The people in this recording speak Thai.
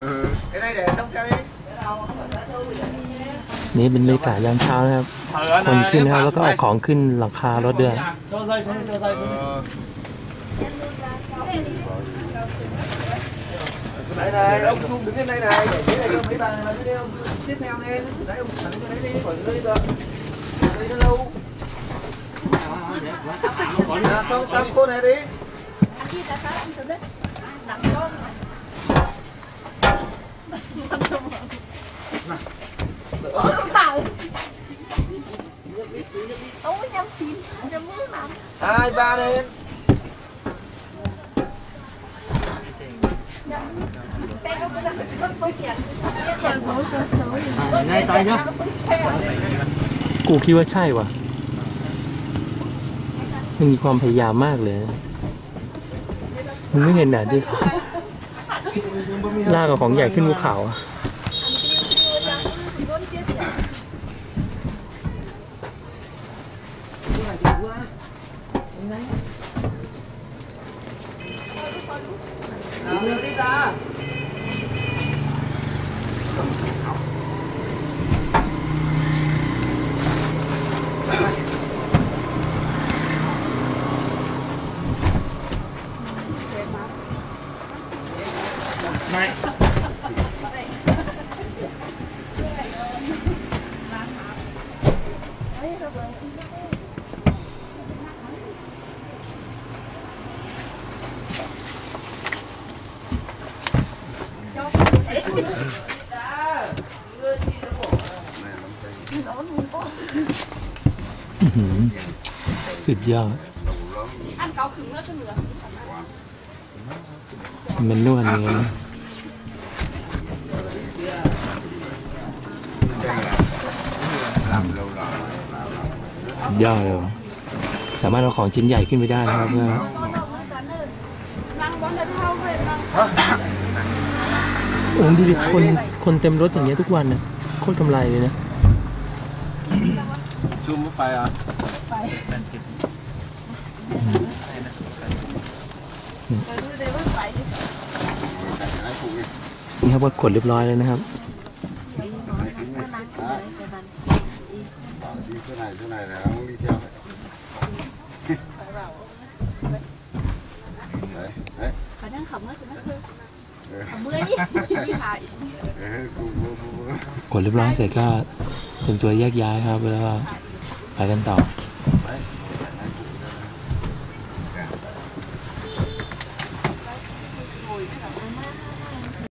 cái này để trong xe đi นี่เป็นบรรยากาศยามเช้านะครับ คนขึ้นนะครับแล้วก็เอาของขึ้นหลังคารถด้วย cho dây xuống cho dây xuống đây này ông Trung đứng lên đây này để thế này cho mấy bà là cái ông tiếp theo lên đấy ông thẳng cho đấy đi khỏi rơi được đây nó lâu à, xong xong cô này đi Anh kia tại sao anh tự đấy? Hai ba lên ngay tay nhá กูคิดว่าใช่ว่ะมันมีความพยายามมากเลยนะมึงไม่เห็นหนาที่เขาลากกับของใหญ่ขึ้นภูเขาอะ nào đưa đi ra này อื้อหือ สุดยอดมันนวดเงี้ยนะสุดยอดเลยสามารถเอาของชิ้นใหญ่ขึ้นไปได้นะครับเพื่อน โอ้ดูดิคนคนเต็มรถอย่างเงี้ยทุกวันนะโคตรกำไรเลยนะ Trung có phải à นี่ครับว่ากดเรียบร้อยแล้วนะครับ đi chỗ này กดเรียบร้อยเสร็จก็เตรียมตัวแยกย้ายครับแล้วก็ไปกันต่อ